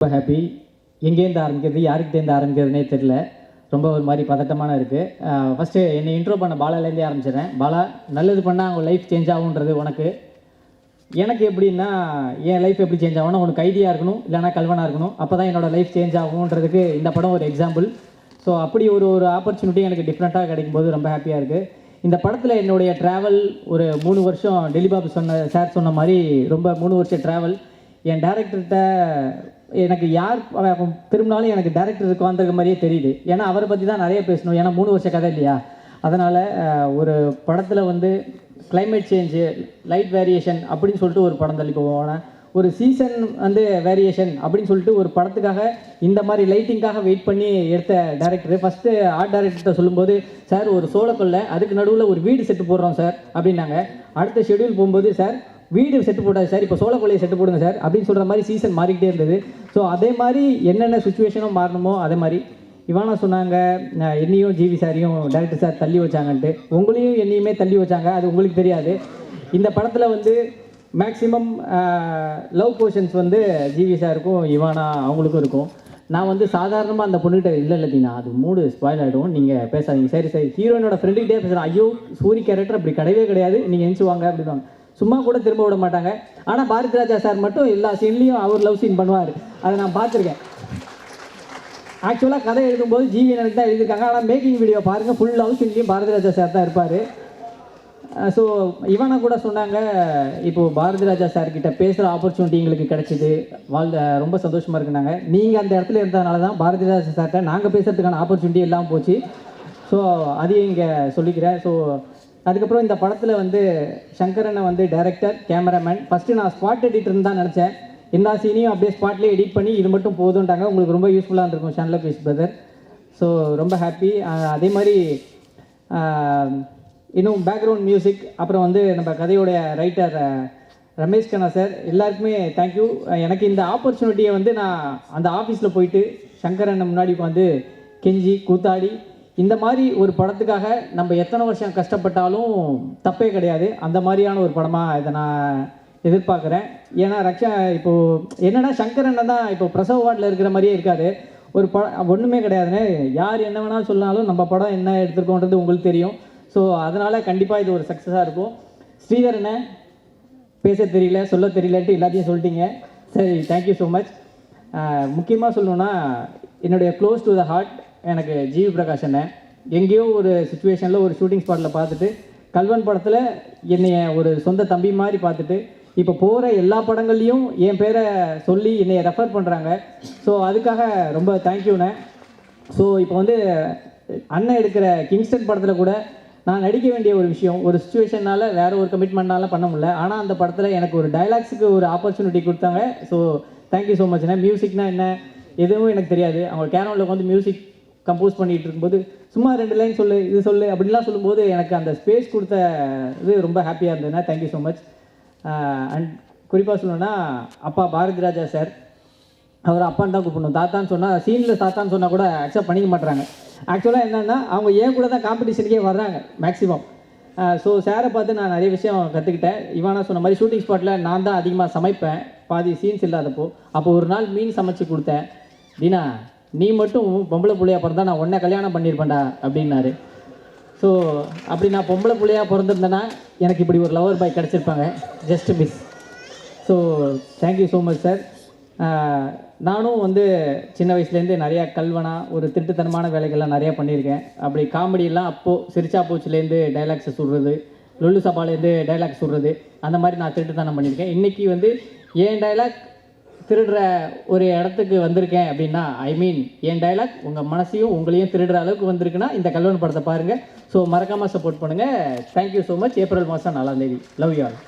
ரொம்ப ஹாப்பி எங்கேருந்து ஆரம்பிக்கிறது யாருக்கிட்டேருந்து ஆரம்பிக்கிறதுனே தெரில ரொம்ப ஒரு மாதிரி பதட்டமான இருக்குது ஃபஸ்ட்டு என்னை இன்ட்ரோ பண்ண பாலாலேருந்தே ஆரம்பிச்சிடறேன். பாலா நல்லது பண்ணால் அவங்க லைஃப் சேஞ்ச் ஆகுன்றது உனக்கு. எனக்கு எப்படின்னா என் லைஃப் எப்படி சேஞ்ச் ஆகும்னா உனக்கு ஐடியா இருக்கணும் இல்லைனா கல்வனாக இருக்கணும். அப்போ தான் என்னோடய லைஃப் சேஞ்ச் ஆகுன்றதுக்கு இந்த படம் ஒரு எக்ஸாம்பிள் ஸோ அப்படி ஒரு ஒரு ஆப்பர்ச்சுனிட்டி எனக்கு டிஃப்ரெண்ட்டாக கிடைக்கும் போது ரொம்ப ஹாப்பியாக இருக்குது இந்த படத்தில் என்னுடைய ட்ராவல் ஒரு மூணு வருஷம் டெலிபாபு சொன்ன சார் சொன்ன மாதிரி ரொம்ப மூணு வருஷம் ட்ராவல் என் டேரக்டர்கிட்ட எனக்கு யார் திரும்பினாலும் எனக்கு டேரக்டருக்கு வந்திருக்க மாதிரியே தெரியுது. ஏன்னா அவரை பற்றி தான் நிறைய பேசணும். ஏன்னா மூணு வருஷ கதை இல்லையா? அதனால் ஒரு படத்தில் வந்து கிளைமேட் சேஞ்சு லைட் வேரியேஷன் அப்படின்னு சொல்லிட்டு ஒரு படம் தள்ளி போவோம். ஒரு சீசன் வந்து வேரியேஷன் அப்படின்னு சொல்லிட்டு ஒரு படத்துக்காக இந்த மாதிரி லைட்டிங்காக வெயிட் பண்ணி எடுத்த டேரக்டர் ஃபஸ்ட்டு ஆர்ட் டேரக்டர்கிட்ட சொல்லும்போது சார் ஒரு சோளக்கொல்லை அதுக்கு நடுவில் ஒரு வீடு செட்டு போடுறோம் சார் அப்படின்னாங்க. அடுத்த ஷெட்யூல் போகும்போது சார் வீடு செட்டு போடாது சார். இப்போ சோளக்கொல்லையை செட்டு போடுங்க சார். அப்படின்னு சொல்கிற மாதிரி சீசன் மாறிக்கிட்டே இருந்தது. ஸோ அதே மாதிரி என்னென்ன சுச்சுவேஷனும் மாறணுமோ அதே மாதிரி இவானா சொன்னாங்க என்னையும் ஜிவி சாரையும் டேரக்டர் சார் தள்ளி வச்சாங்கன்ட்டு. உங்களையும் என்னையுமே தள்ளி வச்சாங்க. அது உங்களுக்கு தெரியாது. இந்த படத்தில் வந்து மேக்ஸிமம் லவ் போர்ஷன்ஸ் வந்து ஜிவி சாருக்கும் இவானா அவங்களுக்கும் இருக்கும். நான் வந்து சாதாரணமாக அந்த பொண்ணுகிட்ட இல்லை இல்லைனா அது மூடு ஸ்பாயில் ஆகிடும் நீங்கள் பேசாதீங்க. சரி சரி. ஹீரோயினோட ஃப்ரெண்டுகிட்டே பேசுகிறேன் ஐயோ சூரி கேரக்டர் அப்படி கிடையவே கிடையாது. நீங்கள் எஞ்சி வாங்க. அப்படின்வாங்க சும்மா கூட திரும்ப விட மாட்டாங்க. ஆனால் பாரதி ராஜா சார் மட்டும் எல்லா சீன்லேயும் அவர் லவ் சீன் பண்ணுவார். அதை நான் பார்த்துருக்கேன். ஆக்சுவலாக கதை எழுதும்போது ஜிவி எனக்கு தான் எழுதியிருக்காங்க. ஆனால் மேக்கிங் வீடியோ பாருங்கள் ஃபுல் லவ் சீன்லேயும் பாரதி ராஜா சார் தான் இருப்பார். ஸோ இவனை கூட சொன்னாங்க இப்போது பாரதி ராஜா சார்கிட்ட பேசுகிற ஆப்பர்ச்சுனிட்டி எங்களுக்கு கிடைச்சிது. வாழ் ரொம்ப சந்தோஷமாக இருக்குனாங்க நீங்கள் அந்த இடத்துல இருந்ததுனால தான் பாரதி ராஜா சார்கிட்ட நாங்கள் பேசுகிறதுக்கான ஆப்பர்ச்சுனிட்டி எல்லாம் போச்சு. ஸோ அதையும் இங்கே சொல்லிக்கிறேன். ஸோ அதுக்கப்புறம் இந்த படத்தில் வந்து சங்கரனை வந்து டைரக்டர் கேமராமேன் ஃபஸ்ட்டு நான் ஸ்பாட் எடிட்டர்னு தான் நினச்சேன். எல்லா சீனையும் அப்படியே ஸ்பாட்லேயே எடிட் பண்ணி இது மட்டும் போதுன்ட்டாங்க உங்களுக்கு ரொம்ப யூஸ்ஃபுல்லாக இருக்கும் சேனலில் பீஸ் பிரதர் ஸோ ரொம்ப ஹாப்பி அதே மாதிரி இன்னும் பேக்ரவுண்ட் மியூசிக் அப்புறம் வந்து நம்ம கதையோடைய ரைட்டர் ரமேஷ் கண்ணா சார் எல்லாருக்குமே தேங்க்யூ எனக்கு இந்த ஆப்பர்ச்சுனிட்டியை வந்து நான் அந்த ஆஃபீஸில் போயிட்டு சங்கரன் முன்னாடி வந்து கெஞ்சி கூத்தாடி இந்த மாதிரி ஒரு படத்துக்காக நம்ம எத்தனை வருஷம் கஷ்டப்பட்டாலும் தப்பே கிடையாது. அந்த மாதிரியான ஒரு படமாக இதை நான் எதிர்பார்க்குறேன். ஏன்னா ரக்ஷா இப்போது என்னன்னா அண்ணன் தான் இப்போ பிரசவ வார்டில் இருக்கிற மாதிரியே இருக்காரு. ஒரு படம் ஒன்றுமே கிடையாதுன்னு யார் என்ன வேணாலும் சொன்னாலும் நம்ம படம் என்ன எடுத்திருக்கோன்றது உங்களுக்கு தெரியும். ஸோ அதனால் கண்டிப்பாக இது ஒரு சக்ஸஸாக இருக்கும். ஸ்ரீதர் என்ன பேச தெரியல சொல்ல தெரியலன்ட்டு எல்லாத்தையும் சொல்லிட்டீங்க. சரி தேங்க்யூ ஸோ மச் முக்கியமாக சொல்லணுன்னா என்னுடைய க்ளோஸ் டு த ஹார்ட் எனக்கு ஜிவி பிரகாஷ் அண்ணன். எங்கேயோ ஒரு சுச்சுவேஷனில் ஒரு ஷூட்டிங் ஸ்பாட்டில் பார்த்துட்டு கல்வன் படத்தில் என்னைய ஒரு சொந்த தம்பி மாதிரி பார்த்துட்டு இப்போ போகிற எல்லா படங்கள்லையும் என் பேரை சொல்லி என்னைய ரெஃபர் பண்ணுறாங்க ஸோ அதுக்காக ரொம்ப தேங்க்யூண்ணே ஸோ இப்போ வந்து அண்ணன் எடுக்கிற கிங்ஸ்டன் படத்தில் கூட நான் நடிக்க வேண்டிய ஒரு விஷயம் ஒரு சுச்சுவேஷனால் வேறு ஒரு கமிட்மெண்ட்னால பண்ண முடியல. ஆனால் அந்த படத்தில் எனக்கு ஒரு டைலாக்ஸுக்கு ஒரு ஆப்பர்ச்சுனிட்டி கொடுத்தாங்க. ஸோ தேங்க்யூ ஸோ மச்ண்ணே மியூசிக்னால் என்ன? எதுவும் எனக்கு தெரியாது. அவங்க கேரமில் உட்காந்து மியூசிக் கம்போஸ் பண்ணிட்டு இருக்கும்போது சும்மா ரெண்டு லைன் சொல்லு இது சொல்லு அப்படிலாம் சொல்லும்போது எனக்கு அந்த ஸ்பேஸ் கொடுத்த இது ரொம்ப ஹாப்பியாக இருந்ததுன்னா தேங்க்யூ ஸோ மச் அண்ட் குறிப்பாக சொல்லணும்னா அப்பா பாரதி ராஜா சார் அவர் அப்பான்னு தான் கூப்பிடணும். தாத்தான்னு சொன்னால் சீனில் தாத்தான்னு சொன்னால் கூட அக்செப்ட் பண்ணிக்க மாட்டுறாங்க ஆக்சுவலாக என்னென்னா அவங்க ஏன் கூட தான் காம்படிஷனுக்கே வர்றாங்க மேக்ஸிமம் ஸோ சாரை பார்த்து நான் நிறைய விஷயம் கற்றுக்கிட்டேன் இவானா சொன்ன மாதிரி ஷூட்டிங் ஸ்பாட்டில் நான் தான் அதிகமாக சமைப்பேன். பாதி சீன்ஸ் இல்லாதப்போ. அப்போ ஒரு நாள் மீன் சமைச்சு கொடுத்தேன். தீனா நீ மட்டும் பொம்பளை பிள்ளையாக பிறந்தா நான் உன்னை கல்யாணம் பண்ணியிருப்பேன்டா அப்படின்னாரு. ஸோ அப்படி நான் பொம்பளை பிள்ளையாக பிறந்திருந்தேன்னா எனக்கு இப்படி ஒரு lover boy கிடச்சிருப்பாங்க. Just miss so thank you so much sir நானும் வந்து சின்ன வயசுலேருந்து நிறையா கல்வனா ஒரு திருட்டுத்தனமான வேலைகள்லாம் நிறையா பண்ணியிருக்கேன். அப்படி காமெடியெல்லாம் அப்போது சிரிச்சா பூச்சிலேருந்து டைலாக்ஸை சொல்கிறது லொல்லு சபாலேருந்து டைலாக் சொல்கிறது அந்த மாதிரி நான் திருட்டுத்தனம் பண்ணியிருக்கேன். இன்றைக்கி வந்து என் டைலாக் திருடுற ஒரு இடத்துக்கு வந்திருக்கேன் அப்படின்னா ஐ மீன் என் டைலாக் உங்கள் மனசையும் உங்களையும் திருடுற அளவுக்கு வந்திருக்குன்னா இந்த கல்வன் படத்தை பாருங்கள் ஸோ மறக்காமல் சப்போர்ட் பண்ணுங்கள் தேங்க்யூ ஸோ மச் ஏப்ரல் மாதம் நாலாம் தேதி. Love you all